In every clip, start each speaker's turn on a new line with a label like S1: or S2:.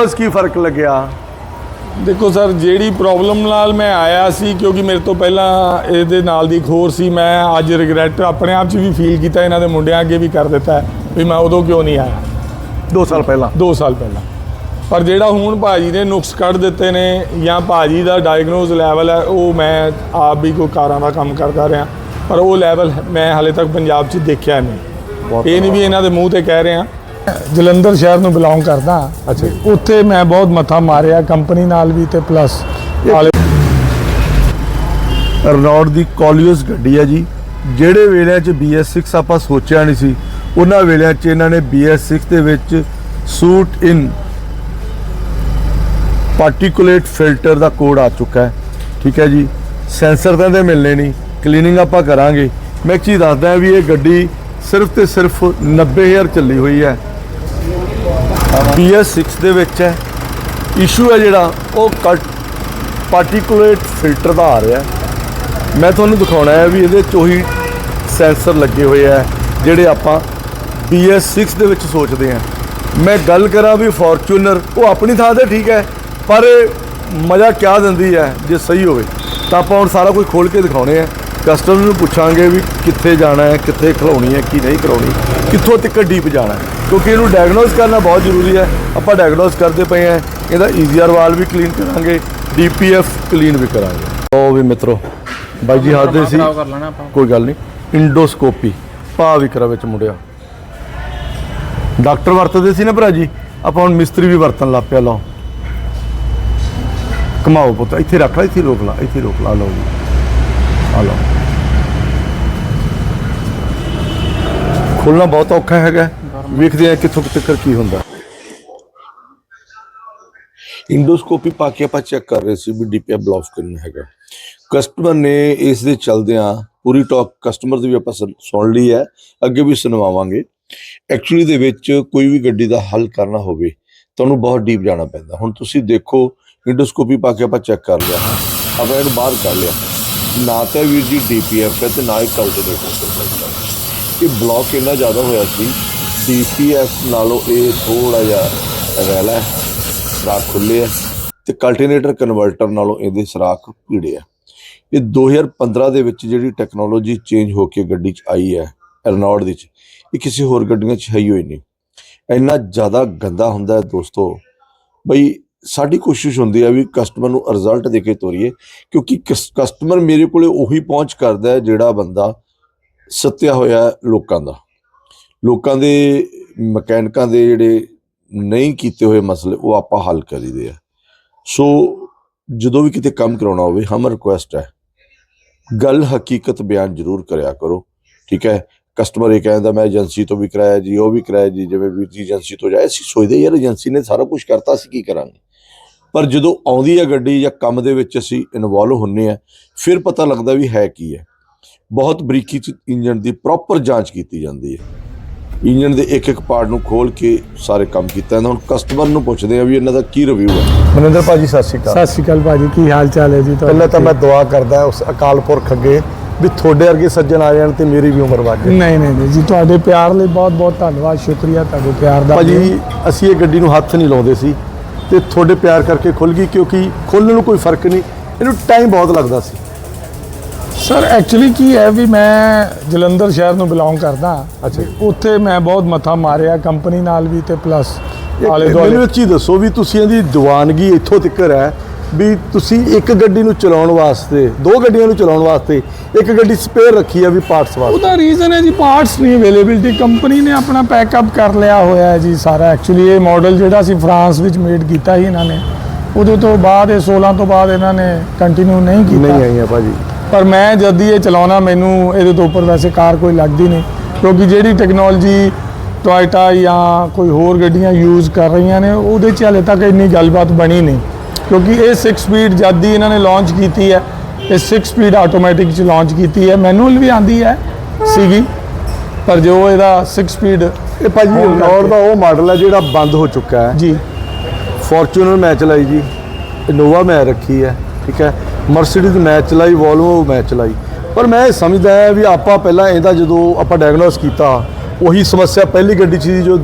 S1: Diagnose ਕੀ ਫ਼ਰਕ ਲੱਗਿਆ?
S2: ਦੇਖੋ ਸਰ ਜਿਹੜੀ ਪ੍ਰੋਬਲਮ ਨਾਲ ਮੈਂ ਆਇਆ ਸੀ ਕਿਉਂਕਿ ਮੇਰੇ ਤੋਂ ਪਹਿਲਾਂ ਇਹਦੇ ਨਾਲ ਦੀ ਖੋਰ ਸੀ ਮੈਂ ਅੱਜ ਰਿਗਰੈਟ ਆਪਣੇ ਆਪ 'ਚ ਵੀ ਫੀਲ ਕੀਤਾ ਇਹਨਾਂ ਦੇ ਮੁੰਡਿਆਂ ਅੱਗੇ ਵੀ ਕਰ ਦਿੱਤਾ ਵੀ ਮੈਂ ਉਦੋਂ ਕਿਉਂ ਨਹੀਂ ਆਇਆ।
S1: 2 ਸਾਲ ਪਹਿਲਾਂ।
S2: 2 ਸਾਲ ਪਹਿਲਾਂ। ਪਰ ਜਿਹੜਾ ਹੁਣ ਭਾਜੀ ਨੇ ਨੁਕਸ ਕੱਢ ਦਿੱਤੇ ਨੇ ਜਾਂ ਭਾਜੀ ਦਾ ਡਾਇਗਨੋਸ ਲੈਵਲ ਹੈ ਉਹ ਮੈਂ ਆਪ ਵੀ ਕੋਈ ਕਾਰਾਂ ਦਾ ਕੰਮ ਕਰਦਾ ਰਿਹਾ ਪਰ ਉਹ ਲੈਵਲ ਮੈਂ ਹਾਲੇ ਤੱਕ ਪੰਜਾਬ 'ਚ ਦੇਖਿਆ ਨਹੀਂ। ਇਹ ਨਹੀਂ ਵੀ ਇਹਨਾਂ ਦੇ ਮੂੰਹ ਤੇ ਕਹਿ ਰਿਹਾ ਜਲੰਧਰ ਸ਼ਹਿਰ ਨੂੰ ਬਿਲੋਂਗ ਕਰਦਾ।
S1: ਅੱਛਾ।
S2: ਉੱਥੇ ਮੈਂ ਬਹੁਤ ਮੱਥਾ ਮਾਰਿਆ ਕੰਪਨੀ ਨਾਲ ਵੀ ਤੇ ਪਲੱਸ
S1: ਰਨੌਟ ਦੀ ਕੋਲੀਅਸ ਗੱਡੀ ਆ ਜੀ। ਜਿਹੜੇ ਵੇਲਿਆਂ 'ਚ BS6 ਆਪਾਂ ਸੋਚਿਆ ਨਹੀਂ ਸੀ ਉਹਨਾਂ ਵੇਲਿਆਂ 'ਚ ਇਹਨਾਂ ਨੇ BS6 ਦੇ ਵਿੱਚ ਸੂਟ ਇਨ ਪਾਰਟਿਕੂਲੇਟ ਫਿਲਟਰ ਦਾ ਕੋਡ ਆ ਚੁੱਕਾ ਹੈ। ਠੀਕ ਹੈ ਜੀ। ਸੈਂਸਰ ਤਾਂ ਇਹਦੇ ਮਿਲਨੇ ਨਹੀਂ ਕਲੀਨਿੰਗ ਆਪਾਂ ਕਰਾਂਗੇ। ਮੈਂ ਇੱਕ ਚੀਜ਼ ਦੱਸਦਾ ਵੀ ਇਹ ਗੱਡੀ ਸਿਰਫ ਤੇ ਸਿਰਫ 90000 ਚੱਲੀ ਹੋਈ ਹੈ। BS6 ਦੇ ਵਿੱਚ ਹੈ। ਇਸ਼ੂ ਹੈ ਜਿਹੜਾ, ਉਹ ਕੱਟ ਪਾਰਟਿਕੂਲੇਟ ਫਿਲਟਰ ਦਾ ਆ ਰਿਹਾ ਮੈਂ ਤੁਹਾਨੂੰ ਦਿਖਾਉਣਾ ਹੈ ਵੀ ਇਹਦੇ 'ਚ ਉਹੀ ਸੈਂਸਰ ਲੱਗੇ ਹੋਏ ਆ ਜਿਹੜੇ ਆਪਾਂ BS6 ਦੇ ਵਿੱਚ ਸੋਚਦੇ ਆ ਮੈਂ ਗੱਲ ਕਰਾਂ ਵੀ ਫੋਰਚੂਨਰ ਉਹ ਆਪਣੀ ਥਾਂ ਤੇ ਠੀਕ ਹੈ, ਪਰ ਮਜ਼ਾ ਕਿਆ ਦਿੰਦੀ ਹੈ, ਜੇ ਸਹੀ ਹੋਵੇ। ਤਾਂ ਆਪਾਂ ਹੁਣ ਸਾਰਾ ਕੁਝ ਖੋਲ ਕੇ ਦਿਖਾਉਣੇ ਆ ਕਸਟਮਰ ਨੂੰ ਪੁੱਛਾਂਗੇ ਵੀ ਕਿੱਥੇ ਜਾਣਾ ਹੈ ਕਿੱਥੇ ਖਲਾਉਣੀ ਹੈ ਕੀ ਨਹੀਂ ਕਰਾਉਣੀ ਕਿੱਥੋਂ ਤੱਕ ਡੀਪ ਜਾਣਾ ਹੈ। ਕਿਉਂਕਿ ਇਹਨੂੰ ਡਾਇਗਨੋਸ ਕਰਨਾ ਬਹੁਤ ਜ਼ਰੂਰੀ ਹੈ। ਆਪਾਂ ਡਾਇਗਨੋਸ ਕਰਦੇ ਪਏ ਆ ਇਹਦਾ ਈਜ਼ੀਆਰ ਵਾਲ ਵੀ ਕਲੀਨ ਕਰਾਂਗੇ ਡੀਪੀਐਫ ਕਲੀਨ ਵੀ ਕਰਾਂਗੇ। ਉਹ ਵੀ ਮਿੱਤਰੋ ਬਾਈ ਜੀ ਹੱਸਦੇ ਸੀ। ਕੋਈ ਗੱਲ ਨਹੀਂ। ਇੰਡੋਸਕੋਪੀ ਭਾ ਵਿਕਰਾ ਵਿੱਚ ਮੁੜਿਆ ਡਾਕਟਰ ਵਰਤਦੇ ਸੀ ਨਾ ਭਰਾ ਜੀ। ਆਪਾਂ ਹੁਣ ਮਿਸਤਰੀ ਵੀ ਵਰਤਣ ਲੱਗ ਪਿਆ ਲਓ। ਕਮਾਓ ਪੁੱਤ ਇੱਥੇ ਰੱਖ ਲੈ ਇੱਥੇ ਰੋਕ ਲਾ ਇੱਥੇ ਰੋਕ ਲਾ ਲਓ ਜੀ। ਆ ਲਓ ਖੋਲਣਾ ਬਹੁਤ ਔਖਾ ਹੈਗਾ। ਵੇਖਦੇ ਆ ਕਿੱਥੋਂ ਤੱਕ ਕੀ ਹੁੰਦਾ। ਇੰਡੋਸਕੋਪੀ ਪਾ ਕੇ ਆਪਾਂ ਚੈੱਕ ਕਰ ਰਹੇ ਸੀ ਵੀ ਡੀਪੀਐਫ ਬਲੌਕ ਕਿੰਨਾ ਹੈਗਾ। ਕਸਟਮਰ ਨੇ ਇਸ ਦੇ ਚਲਦਿਆਂ ਪੂਰੀ ਟਾਕ ਕਸਟਮਰ ਦੀ ਵੀ ਆਪਾਂ ਸੁਣ- ਲਈ ਹੈ। ਅੱਗੇ ਵੀ ਸੁਣਵਾਵਾਂਗੇ। ਐਕਚੁਅਲੀ ਦੇ ਵਿੱਚ ਕੋਈ ਵੀ ਗੱਡੀ ਦਾ ਹੱਲ ਕਰਨਾ ਹੋਵੇ, ਤੁਹਾਨੂੰ ਬਹੁਤ ਡੀਪ ਜਾਣਾ ਪੈਂਦਾ। ਹੁਣ ਤੁਸੀਂ ਦੇਖੋ, ਇੰਡੋਸਕੋਪੀ ਪਾ ਕੇ ਆਪਾਂ ਚੈੱਕ ਕਰ ਲਿਆ। ਆਪਾਂ ਇਹਨੂੰ ਬਾਹਰ ਕਰ ਲਿਆ। ਨਾ ਤਾਂ ਵੀਰ ਜੀ ਡੀਪੀਐਫ ਹੈ ਤੇ ਨਾ ਹੀ ਕਲਟੀਵੇਟਰ ਇਹ ਬਲੌਕ ਇੰਨਾ ਜ਼ਿਆਦਾ ਹੋਇਆ ਸੀ ਡੀਪੀਐਫ ਨਾਲੋਂ ਇਹ ਥੋੜਾ ਜਿਹਾ ਰੈਲਾ ਹੈ ਸਰਾਖ ਖੁੱਲੇ ਆ ਤੇ ਕਲਟੀਨੇਟਰ ਕਨਵਰਟਰ ਨਾਲੋਂ ਇਹਦੇ ਸਰਾਖ ਭੀੜੇ ਆ। ਇਹ 2015 ਦੇ ਵਿੱਚ ਜਿਹੜੀ ਟੈਕਨੋਲੋਜੀ ਚੇਂਜ ਹੋ ਕੇ ਗੱਡੀ 'ਚ ਆਈ ਹੈ ਰਨੌਟ ਦੇ 'ਚ, ਇਹ ਕਿਸੇ ਹੋਰ ਗੱਡੀਆਂ 'ਚ ਹੈ ਹੀ ਹੋਈ ਨਹੀਂ। ਇੰਨਾ ਜ਼ਿਆਦਾ ਗੰਦਾ ਹੁੰਦਾ ਹੈ ਦੋਸਤੋ। ਬਈ ਸਾਡੀ ਕੋਸ਼ਿਸ਼ ਹੁੰਦੀ ਹੈ ਵੀ ਕਸਟਮਰ ਨੂੰ ਰਿਜ਼ਲਟ ਦੇ ਕੇ ਤੋਰੀਏ, ਕਿਉਂਕਿ ਕਸਟਮਰ ਮੇਰੇ ਕੋਲੇ ਉਹੀ ਪਹੁੰਚ ਕਰਦਾ ਹੈ ਜਿਹੜਾ ਬੰਦਾ ਸੱਤਿਆ ਹੋਇਆ ਲੋਕਾਂ ਦਾ। ਲੋਕਾਂ ਦੇ ਮਕੈਨਿਕਾਂ ਦੇ ਜਿਹੜੇ ਨਹੀਂ ਕੀਤੇ ਹੋਏ ਮਸਲੇ, ਉਹ ਆਪਾਂ ਹੱਲ ਕਰੀਦੇ ਆ। ਸੋ ਜਦੋਂ ਵੀ ਕਿਤੇ ਕੰਮ ਕਰਾਉਣਾ ਹੋਵੇ, ਹਮ ਰਿਕੁਐਸਟ ਹੈ, ਗੱਲ ਹਕੀਕਤ ਬਿਆਨ ਜ਼ਰੂਰ ਕਰਿਆ ਕਰੋ, ਠੀਕ ਹੈ? ਕਸਟਮਰ ਇਹ ਕਹਿੰਦਾ, ਮੈਂ ਏਜੰਸੀ ਤੋਂ ਵੀ ਕਰਾਇਆ ਜੀ, ਉਹ ਵੀ ਕਰਾਇਆ ਜੀ, ਜਿਵੇਂ ਵੀਰ ਜੀ ਏਜੰਸੀ ਤੋਂ ਜਾਇਆ ਅਸੀਂ ਸੋਚਦੇ ਯਾਰ ਏਜੰਸੀ ਨੇ ਸਾਰਾ ਕੁਝ ਕਰਤਾ, ਅਸੀਂ ਕੀ ਕਰਾਂਗੇ? ਪਰ ਜਦੋਂ ਆਉਂਦੀ ਹੈ ਗੱਡੀ ਜਾਂ ਕੰਮ ਦੇ ਵਿੱਚ ਅਸੀਂ ਇਨਵੋਲਵ ਹੁੰਨੇ ਆ ਫਿਰ ਪਤਾ ਲੱਗਦਾ ਵੀ ਹੈ ਕੀ ਹੈ। ਬਹੁਤ ਬਰੀਕੀ ਚ ਇੰਜਨ ਦੀ ਪ੍ਰੋਪਰ ਜਾਂਚ ਕੀਤੀ ਜਾਂਦੀ ਹੈ। ਇੰਜਨ ਦੇ ਇੱਕ ਇੱਕ ਪਾਰਟ ਨੂੰ ਖੋਲ ਕੇ ਸਾਰੇ ਕੰਮ ਕੀਤਾ ਜਾਂਦਾ। ਹੁਣ ਕਸਟਮਰ ਨੂੰ ਪੁੱਛਦੇ ਆ ਵੀ ਇਹਨਾਂ ਦਾ ਕੀ ਰਿਵਿਊ ਹੈ। ਮਨਿੰਦਰ ਭਾਜੀ ਸਤਿ ਸ਼੍ਰੀ
S2: ਸਤਿ ਸ਼੍ਰੀ ਅਕਾਲ ਭਾਜੀ ਕੀ ਹਾਲ ਚਾਲ ਹੈ ਜੀ
S1: ਪਹਿਲਾਂ ਤਾਂ ਮੈਂ ਦੁਆ ਕਰਦਾ ਉਸ ਅਕਾਲ ਪੁਰਖ ਅੱਗੇ ਵੀ ਤੁਹਾਡੇ ਵਰਗੇ ਸੱਜਣ ਆ ਜਾਣ ਤੇ ਮੇਰੀ ਵੀ ਉਮਰ ਵੱਧ ਜਾਏ।
S2: ਨਹੀਂ ਨਹੀਂ ਜੀ ਤੁਹਾਡੇ ਪਿਆਰ ਲਈ ਬਹੁਤ ਬਹੁਤ ਧੰਨਵਾਦ ਸ਼ੁਕਰੀਆ ਤੁਹਾਡੇ ਪਿਆਰ ਦਾ।
S1: ਭਾਜੀ ਅਸੀਂ ਇਹ ਗੱਡੀ ਨੂੰ ਹੱਥ ਨਹੀਂ ਲਾਉਂਦੇ ਸੀ। ਤੇ ਤੁਹਾਡੇ ਪਿਆਰ ਕਰਕੇ ਖੁੱਲ ਗਈ ਕਿਉਂਕਿ ਖੋਲ੍ਹਣ ਨੂੰ ਕੋਈ ਫ਼ਰਕ ਨਹੀਂ। ਇਹਨੂੰ ਟਾਈਮ ਬਹੁਤ ਲੱਗਦਾ ਸੀ।
S2: ਸਰ ਐਕਚੁਅਲੀ ਕੀ ਹੈ ਵੀ ਮੈਂ ਜਲੰਧਰ ਸ਼ਹਿਰ ਨੂੰ ਬਿਲੋਂਗ ਕਰਦਾ।
S1: ਅੱਛਾ।
S2: ਉੱਥੇ ਮੈਂ ਬਹੁਤ ਮੱਥਾ ਮਾਰਿਆ ਕੰਪਨੀ ਨਾਲ ਵੀ ਤੇ ਪਲੱਸ ਆਲੇ
S1: ਮੈਨੂੰ
S2: ਦੁਆਲੇ
S1: ਇੱਕ ਚੀਜ਼ ਦੱਸੋ ਵੀ ਤੁਸੀਂ ਇਹਦੀ ਦੀਵਾਨਗੀ ਇੱਥੋਂ ਤੱਕ ਹੈ। ਵੀ ਤੁਸੀਂ ਇੱਕ ਗੱਡੀ ਨੂੰ ਚਲਾਉਣ ਵਾਸਤੇ ਦੋ ਗੱਡੀਆਂ ਨੂੰ ਚਲਾਉਣ ਵਾਸਤੇ ਇੱਕ ਗੱਡੀ ਸਪੇਅਰ ਰੱਖੀ ਆ ਵੀ ਪਾਰਟਸ ਵਾਸਤੇ।
S2: ਉਹਦਾ ਰੀਜ਼ਨ ਹੈ ਜੀ ਪਾਰਟਸ ਨਹੀਂ ਅਵੇਲੇਬਿਲਟੀ ਕੰਪਨੀ ਨੇ ਆਪਣਾ ਪੈਕਅਪ ਕਰ ਲਿਆ ਹੋਇਆ ਹੈ ਜੀ ਸਾਰਾ। ਐਕਚੁਅਲੀ ਇਹ ਮਾਡਲ ਜਿਹੜਾ ਸੀ ਫਰਾਂਸ ਵਿੱਚ ਮੇਡ ਕੀਤਾ ਸੀ ਇਹਨਾਂ ਨੇ। ਉਦੋਂ ਤੋਂ ਬਾਅਦ ਇਹ 16 ਤੋਂ ਬਾਅਦ ਇਹਨਾਂ ਨੇ ਕੰਟੀਨਿਊ ਨਹੀਂ ਕੀਤਾ।
S1: ਨਹੀਂ ਆਈਆਂ ਭਾਜੀ।
S2: ਪਰ ਮੈਂ ਜਦ ਇਹ ਚਲਾਉਣਾ ਮੈਨੂੰ ਇਹਦੇ ਤੋਂ ਉੱਪਰ ਵੈਸੇ ਕਾਰ ਕੋਈ ਲੱਗਦੀ ਨਹੀਂ। ਕਿਉਂਕਿ ਜਿਹੜੀ ਟੈਕਨੋਲੋਜੀ ਟੋਇਟਾ ਜਾਂ ਕੋਈ ਹੋਰ ਗੱਡੀਆਂ ਯੂਜ਼ ਕਰ ਰਹੀਆਂ ਨੇ ਉਹਦੇ 'ਚ ਹਲੇ ਤੱਕ ਇੰਨੀ ਗੱਲਬਾਤ ਬਣੀ ਨਹੀਂ। ਕਿਉਂਕਿ ਇਹ 6 ਸਪੀਡ ਜਦ ਹੀ ਇਹਨਾਂ ਨੇ ਲਾਂਚ ਕੀਤੀ ਹੈ ਇਹ 6 ਸਪੀਡ ਆਟੋਮੈਟਿਕ 'ਚ ਲਾਂਚ ਕੀਤੀ ਹੈ ਮੈਨੂਅਲ ਵੀ ਆਂਦੀ ਹੈ ਸੀਗੀ ਪਰ ਜੋ ਇਹਦਾ 6 ਸਪੀਡ
S1: ਇਹ ਭਾਜੀ ਰਨੌਰ ਦਾ ਉਹ ਮਾਡਲ ਹੈ ਜਿਹੜਾ ਬੰਦ ਹੋ ਚੁੱਕਾ ਹੈ।
S2: ਜੀ।
S1: ਫੋਰਚੂਨਰ ਮੈਂ ਚਲਾਈ ਜੀ ਇਨੋਵਾ ਮੈਂ ਰੱਖੀ ਹੈ ਠੀਕ ਹੈ। ਮਰਸੀਡੀਜ਼ ਮੈਂ ਚਲਾਈ ਵੋਲਵੋ ਮੈਂ ਚਲਾਈ। ਪਰ ਮੈਂ ਸਮਝਦਾ ਹਾਂ ਵੀ ਆਪਾਂ ਪਹਿਲਾਂ ਇਹਦਾ ਜਦੋਂ ਆਪਾਂ ਡਾਇਗਨੋਸ ਕੀਤਾ ਉਹੀ ਸਮੱਸਿਆ ਪਹਿਲੀ ਗੱਡੀ 'ਚ ਸੀ ਜੋ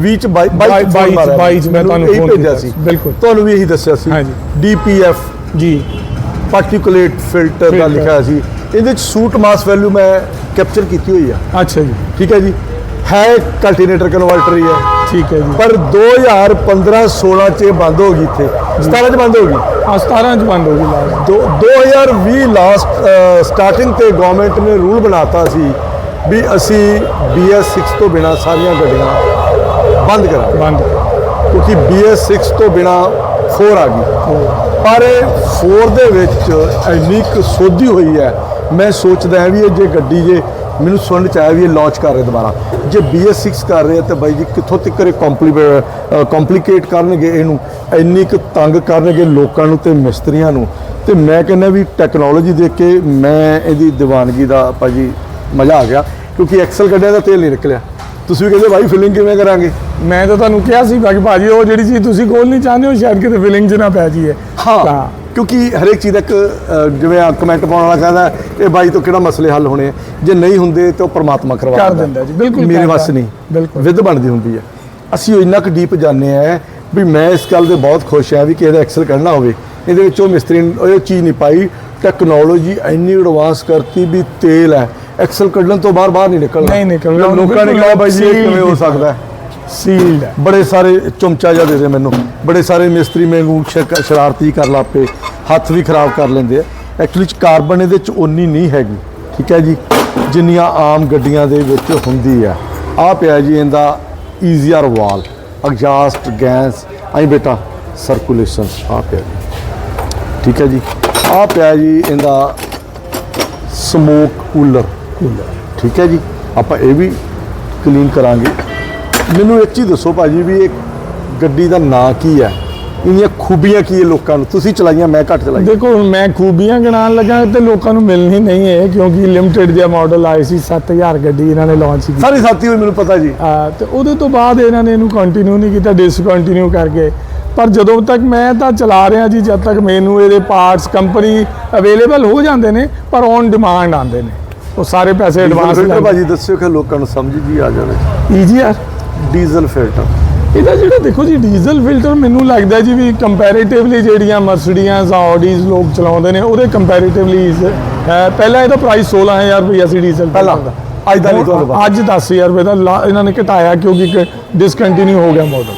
S3: 20 ਚ 22
S2: ਬਾਈ- ਬਾਈ ਚ- ਬਾਈ ਚ ਮੈਂ ਤੁਹਾਨੂੰ phone
S3: ਭੇਜਿਆ
S2: ਕੀਤਾ
S3: ਸੀ।
S2: ਬਿਲਕੁਲ।
S3: ਤੁਹਾਨੂੰ ਵੀ ਇਹੀ ਦੱਸਿਆ ਸੀ।
S2: ਹਾਂਜੀ।
S3: ਡੀਪੀਐਫ
S2: ਜੀ।
S3: ਪਾਰਟਿਕੂਲੇਟ ਫਿਲਟਰ ਦਾ। ਲਿਖਿਆ ਸੀ। ਇਹਦੇ ਚ ਸੂਟ ਮਾਸ ਵੈਲਿਊ ਮੈਂ ਕੈਪਚਰ ਕੀਤੀ ਹੋਈ ਆ।
S2: ਅੱਛਾ ਜੀ।
S3: ਠੀਕ ਹੈ ਜੀ। ਹੈ ਕਲਟੀਨੇਟਰ ਕਨਵਰਟਰ ਹੀ ਹੈ
S2: ਠੀਕ ਹੈ ਜੀ।
S3: ਪਰ 2015 16 ਚ ਬੰਦ ਹੋ ਗਈ ਇੱਥੇ। 17 ਚ ਬੰਦ ਹੋ ਗਈ।
S2: ਆ 17 ਚ ਬੰਦ ਹੋ ਗਈ। ਲਾਸਟ
S3: ਦੋ 2020 ਲਾਸਟ ਸਟਾਰਟਿੰਗ ਤੇ ਗਵਰਨਮੈਂਟ ਨੇ ਰੂਲ ਬਣਾਤਾ ਸੀ ਵੀ ਅਸੀਂ BS6 ਤੋਂ ਬਿਨਾ ਸਾਰੀਆਂ ਗੱਡੀਆਂ ਬੰਦ ਕਰਾਂਗੇ।
S2: ਬੰਦ
S3: ਕਿਉਂਕਿ BS6 ਤੋਂ ਬਿਨਾ 4 ਆ ਗਈ। ਪਰ 4 ਦੇ ਵਿੱਚ ਇੰਨੀ ਕੁ ਸੋਧੀ ਹੋਈ ਹੈ ਮੈਂ ਸੋਚਦਾ ਹਾਂ ਵੀ ਇਹ ਜੇ ਗੱਡੀ ਜੇ ਮੈਨੂੰ ਸੁਣਨ ਚ ਆਇਆ ਵੀ ਇਹ ਲਾਂਚ ਕਰ ਰਹੇ ਦੁਬਾਰਾ। ਜੇ BS6 ਕਰ ਰਹੇ ਆ ਤੇ ਬਾਈ ਜੀ ਕਿੱਥੋਂ ਤੱਕ ਇਹ ਕੰਪਲਿਕੇਟ ਕਰਨਗੇ ਇਹਨੂੰ? ਇੰਨੀ ਕੁ ਤੰਗ ਕਰਨਗੇ ਲੋਕਾਂ ਨੂੰ ਤੇ ਮਿਸਤਰੀਆਂ ਨੂੰ। ਤੇ ਮੈਂ ਕਹਿੰਦਾ ਵੀ ਟੈਕਨੋਲੋਜੀ ਦੇਖ ਕੇ ਮੈਂ ਇਹਦੀ ਦੀਵਾਨਗੀ ਦਾ ਭਾਜੀ ਮਜ਼ਾ ਆ ਗਿਆ ਕਿਉਂਕਿ ਐਕਸਲ ਗੱਡਿਆਂ ਦਾ ਤੇਲ ਨਹੀਂ ਨਿਕਲਿਆ। ਤੁਸੀਂ ਵੀ ਕਹਿੰਦੇ ਭਾਈ ਫਿਲਿੰਗ ਕਿਵੇਂ ਕਰਾਂਗੇ?
S2: ਮੈਂ ਤਾਂ ਤੁਹਾਨੂੰ ਕਿਹਾ ਸੀ ਬਾਕੀ ਭਾਜੀ ਉਹ ਜਿਹੜੀ ਚੀਜ਼ ਤੁਸੀਂ ਖੋਲ ਨਹੀਂ ਚਾਹੁੰਦੇ ਹੋ ਸ਼ਾਇਦ ਕਿਤੇ ਫੀਲਿੰਗ 'ਚ ਨਾ ਪੈ ਜਾਈਏ।
S3: ਹਾਂ ਕਿਉਂਕਿ ਹਰੇਕ ਚੀਜ਼ ਦਾ ਇੱਕ ਜਿਵੇਂ ਆ ਕਮੈਂਟ ਪਾਉਣ ਵਾਲਾ ਕਹਿੰਦਾ ਇਹ ਬਾਈ ਤੋਂ ਕਿਹੜਾ ਮਸਲੇ ਹੱਲ ਹੋਣੇ ਜੇ ਨਹੀਂ ਹੁੰਦੇ ਤਾਂ ਉਹ ਪ੍ਰਮਾਤਮਾ ਕਰਵਾ
S2: ਕਰ ਦਿੰਦਾ। ਜੀ, ਬਿਲਕੁਲ
S3: ਮੇਰੇ। ਵੱਸ ਨਹੀਂ।
S2: ਬਿਲਕੁਲ।
S3: ਵਿਧ ਬਣਦੀ ਹੁੰਦੀ ਹੈ ਅਸੀਂ ਉਹ ਇੰਨਾ ਕੁ ਡੀਪ ਜਾਂਦੇ ਆ ਵੀ ਮੈਂ ਇਸ ਗੱਲ ਦੇ ਬਹੁਤ ਖੁਸ਼ ਆ ਵੀ ਕਿਸੇ ਦਾ ਐਕਸਲ ਕਰਨਾ ਹੋਵੇ। ਇਹਦੇ ਵਿੱਚ ਉਹ ਮਿਸਤਰੀ ਉਹ ਚੀਜ਼ ਨਹੀਂ ਪਾਈ। ਟੈਕਨੋਲੋਜੀ ਇੰਨੀ ਐਡਵਾਂਸ ਕਰਤੀ ਵੀ ਤੇਲ ਹੈ। ਐਕਸਲ ਕੱਢਣ ਤੋਂ ਬਾਹਰ ਬਾਹਰ ਨਹੀਂ ਨਿਕਲਣਾ।
S2: ਨਹੀਂ ਨਿਕਲਣਾ।
S3: ਲੋਕਾਂ ਨੇ ਕਿਹਾ ਬਾਈ ਜੀ ਇਹ ਕਿਵੇਂ ਹੋ। ਸਕਦਾ ਹੈ?
S2: ਸੀਲਡ ਹੈ।
S3: ਬੜੇ ਸਾਰੇ ਚਮਚਾ ਜਿਹਾ ਦੇ ਦੇ ਮੈਨੂੰ। ਬੜੇ ਸਾਰੇ ਮਿਸਤਰੀ ਮੈਨੂੰ ਸ਼ਰਾਰਤੀ ਕਰ ਲਾਪੇ ਹੱਥ ਵੀ ਖਰਾਬ ਕਰ ਲੈਂਦੇ ਆ। ਐਕਚੁਅਲੀ ਚ ਕਾਰਬਨ ਇਹਦੇ ਚ ਉਨੀ ਨਹੀਂ ਹੈਗੀ। ਠੀਕ ਹੈ ਜੀ? ਜਿੰਨੀਆਂ ਆਮ ਗੱਡੀਆਂ ਦੇ ਵਿੱਚ ਹੁੰਦੀ ਆ। ਆ ਪਿਆ ਜੀ ਇਹਦਾ E G R valve exhaust gas ਆਈ ਬੇਟਾ ਸਰਕੂਲੇਸ਼ਨ ਆ ਪਿਆ ਜੀ। ਠੀਕ ਹੈ ਜੀ? ਆ ਪਿਆ ਜੀ ਇਹਦਾ ਸਮੋਕ ਕੂਲਰ ਠੀਕ ਹੈ ਜੀ। ਆਪਾਂ ਇਹ ਵੀ ਕਲੀਨ ਕਰਾਂਗੇ। ਮੈਨੂੰ ਇੱਕ ਚੀਜ਼ ਦੱਸੋ ਭਾਜੀ ਵੀ ਇਹ ਗੱਡੀ ਦਾ ਨਾਂ ਕੀ ਹੈ? ਇਹਦੀਆਂ ਖੂਬੀਆਂ ਕੀ ਹੈ ਲੋਕਾਂ ਨੂੰ? ਤੁਸੀਂ ਚਲਾਈਆਂ ਮੈਂ ਘੱਟ ਚਲਾਈ।
S2: ਦੇਖੋ ਹੁਣ ਮੈਂ ਖੂਬੀਆਂ ਗਿਣਾਉਣ ਲੱਗਾ ਤੇ ਲੋਕਾਂ ਨੂੰ ਮਿਲਣੀ ਨਹੀਂ ਹੈ ਕਿਉਂਕਿ ਲਿਮਟਿਡ ਜਿਹਾ ਮਾਡਲ ਆਏ ਸੀ 7000 ਗੱਡੀ ਇਹਨਾਂ ਨੇ ਲਾਂਚ ਕੀਤੀ।
S3: ਸਾਰੇ ਸਾਥੀ ਹੋਏ ਮੈਨੂੰ ਪਤਾ ਜੀ।
S2: ਆ, ਤੇ ਉਹਦੇ ਤੋਂ ਬਾਅਦ ਇਹਨਾਂ ਨੇ ਇਹਨੂੰ ਕੰਟੀਨਿਊ ਨਹੀਂ ਕੀਤਾ ਡਿਸਕੰਟੀਨਿਊ ਕਰਕੇ। ਪਰ ਜਦੋਂ ਤੱਕ ਮੈਂ ਤਾਂ ਚਲਾ ਰਿਹਾ ਜੀ ਜਦ ਤੱਕ ਮੈਨੂੰ ਇਹਦੇ ਪਾਰਟਸ ਕੰਪਨੀ ਅਵੇਲੇਬਲ ਹੋ ਜਾਂਦੇ ਨੇ ਪਰ ਔਨ ਡਿਮਾਂਡ ਆਉਂਦੇ ਨੇ। ਉਹ ਸਾਰੇ ਪੈਸੇ ਐਡਵਾਂਸ
S3: ਫਿਲਟਰ ਭਾਜੀ ਦੱਸਿਓ ਕਿ ਲੋਕਾਂ ਨੂੰ ਸਮਝ ਜੀ ਆ ਜਾਵੇ।
S2: ਈਜੀ ਆ
S3: ਡੀਜ਼ਲ ਫਿਲਟਰ
S2: ਇਹਦਾ ਜਿਹੜਾ ਦੇਖੋ ਜੀ ਡੀਜ਼ਲ ਫਿਲਟਰ ਮੈਨੂੰ ਲੱਗਦਾ ਜੀ ਵੀ ਕੰਪੈਰੀਟਿਵਲੀ ਜਿਹੜੀਆਂ ਮਰਸੀਡੀਆਂ ਆਡੀਜ਼ ਲੋਕ ਚਲਾਉਂਦੇ ਨੇ ਉਹਦੇ ਕੰਪੈਰੀਟਿਵਲੀ ਪਹਿਲਾਂ ਇਹਦਾ ਪ੍ਰਾਈਸ 16000 ਰੁਪਇਆ ਸੀ ਡੀਜ਼ਲ
S3: ਪਹਿਲਾਂ। ਅੱਜ ਦਾ ਨਹੀਂ ਤੁਹਾਨੂੰ।
S2: ਅੱਜ 10000 ਰੁਪਏ ਦਾ ਲਾ- ਇਹਨਾਂ ਨੇ ਘਟਾਇਆ ਕਿਉਂਕਿ ਡਿਸਕੰਟੀਨਿਊ ਹੋ ਗਿਆ ਮਾਡਲ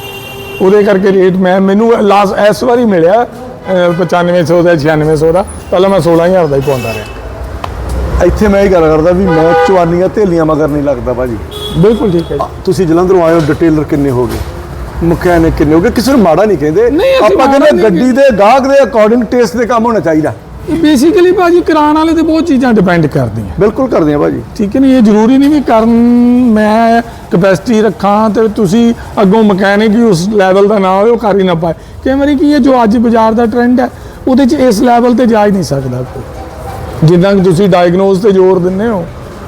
S2: ਉਹਦੇ ਕਰਕੇ ਰੇਟ ਮੈਂ ਮੈਨੂੰ ਲਾਸਟ ਇਸ ਵਾਰੀ ਮਿਲਿਆ ਅਹ, 9500 ਦਾ 9600 ਦਾ। ਪਹਿਲਾਂ ਮੈਂ 16000 ਦਾ ਹੀ ਪਾਉਂਦਾ ਰਿਹਾ।
S3: ਇੱਥੇ ਮੈਂ ਇਹ ਗੱਲ ਕਰਦਾ ਵੀ ਮੈਂ ਚਵਾਨੀਆਂ ਥੇਲੀਆਂ ਮਗਰ ਨਹੀਂ ਲੱਗਦਾ ਭਾਜੀ।
S2: ਬਿਲਕੁਲ ਠੀਕ ਹੈ ਜੀ।
S3: ਤੁਸੀਂ ਜਲੰਧਰੋਂ ਆਏ ਹੋ ਡਿਟੇਲਰ ਕਿੰਨੇ ਹੋ ਗਏ? ਮਕੈਨਿਕ ਕਿੰਨੇ ਹੋ ਗਏ? ਕਿਸੇ ਨੂੰ ਮਾੜਾ ਨਹੀਂ ਕਹਿੰਦੇ।
S2: ਨਹੀਂ, ਅਸੀਂ
S3: ਆਪਾਂ
S2: ਮਾੜਾ
S3: ਕਹਿੰਦੇ
S2: ਨਹੀਂ
S3: ਗੱਡੀ ਦੇ ਗਾਹਕ ਦੇ ਅਕੋਰਡਿੰਗ ਟੇਸਟ ਦੇ ਕੰਮ ਹੋਣਾ ਚਾਹੀਦਾ।
S2: ਬੇਸਿਕਲੀ ਭਾਜੀ ਕਰਾਉਣ ਵਾਲੇ ਤੇ ਬਹੁਤ ਚੀਜ਼ਾਂ ਡਿਪੈਂਡ ਕਰਦੀਆਂ।
S3: ਬਿਲਕੁਲ ਕਰਦੇ ਆ ਭਾਜੀ।
S2: ਠੀਕ ਹੈ ਨਹੀਂ ਇਹ ਜ਼ਰੂਰੀ ਨਹੀਂ ਵੀ ਕਰਨ ਮੈਂ ਕਪੈਸਿਟੀ ਰੱਖਾਂ ਤੇ ਤੁਸੀਂ ਅੱਗੋਂ ਮਕੈਨਿਕ ਹੀ ਉਸ ਲੈਵਲ ਦਾ ਨਾ ਹੋਵੇ ਉਹ ਕਰ ਹੀ ਨਾ ਪਾਏ। ਕਈ ਵਾਰੀ ਕੀ ਹੈ ਜੋ ਅੱਜ ਬਾਜ਼ਾਰ ਦਾ ਟ੍ਰੈਂਡ ਹੈ ਉਹਦੇ 'ਚ ਇਸ ਲੈਵਲ ਤੇ ਜਾ ਹੀ ਨਹੀਂ ਸਕਦਾ ਕੋਈ। ਜਿੱਦਾਂ ਕਿ ਤੁਸੀਂ ਡਾਇਗਨੋਸ ਤੇ ਜ਼ੋਰ ਦਿੰਦੇ ਹੋ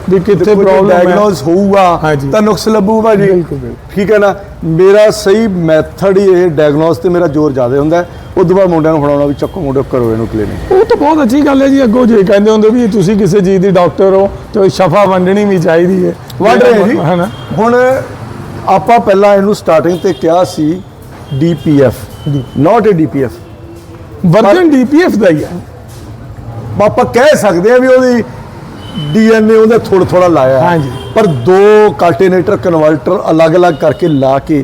S2: ਵੀ ਕਿੱਥੇ ਪ੍ਰੋਬਲਮ ਹੈ।
S3: ਡਾਇਗਨੋਸ ਹੋਊਗਾ। ਤਾਂ ਨੁਕਸ ਲੱਭੂਗਾ
S2: ਬਿਲਕੁਲ, ਬਿਲਕੁਲ।
S3: ਠੀਕ ਹੈ ਨਾ? ਮੇਰਾ ਸਹੀ ਮੈਥਡ ਹੀ ਇਹ ਡਾਇਗਨੋਸ ਤੇ ਮੇਰਾ ਜ਼ੋਰ ਜ਼ਿਆਦਾ ਹੁੰਦਾ ਉਸ ਤੋਂ ਬਾਅਦ ਮੁੰਡਿਆਂ ਨੂੰ ਫੜਾਉਣਾ ਵੀ ਚੱਕੋ ਮੁੰਡੇ ਕਰੋ ਇਹਨੂੰ ਕਲੀਨਿਕ
S2: ਉਹ ਤਾਂ ਬਹੁਤ ਅੱਛੀ ਗੱਲ ਹੈ ਜੀ। ਅੱਗੋਂ ਜੇ ਕਹਿੰਦੇ ਹੁੰਦੇ ਵੀ ਤੁਸੀਂ ਕਿਸੇ ਚੀਜ਼ ਦੀ ਡਾਕਟਰ ਹੋ ਤੇ ਸ਼ਫਾ ਵੰਡਣੀ ਵੀ ਚਾਹੀਦੀ ਹੈ।
S3: ਵੰਡ ਰਹੇ ਜੀ। ਹੁਣ ਆਪਾਂ ਪਹਿਲਾਂ ਇਹਨੂੰ ਸਟਾਰਟਿੰਗ ਤੇ ਕਿਹਾ ਸੀ ਡੀਪੀਐਫ ਨਾਟ ਏ ਡੀਪੀਐਫ
S2: ਵਰਜਨ ਡੀਪੀਐਫ ਦਾ ਹੀ ਹੈ।
S3: ਆਪਾਂ ਕਹਿ ਸਕਦੇ ਆ ਵੀ ਉਹਦੀ ਡੀਐਨਏ ਉਹਦਾ ਥੋੜਾ ਥੋੜਾ ਲਾਇਆ।
S2: ਹਾਂਜੀ।
S3: ਪਰ ਦੋ ਕਲਟੀਨੇਟਰ ਕਨਵਰਟਰ ਅਲੱਗ-ਅਲੱਗ ਕਰਕੇ ਲਾ ਕੇ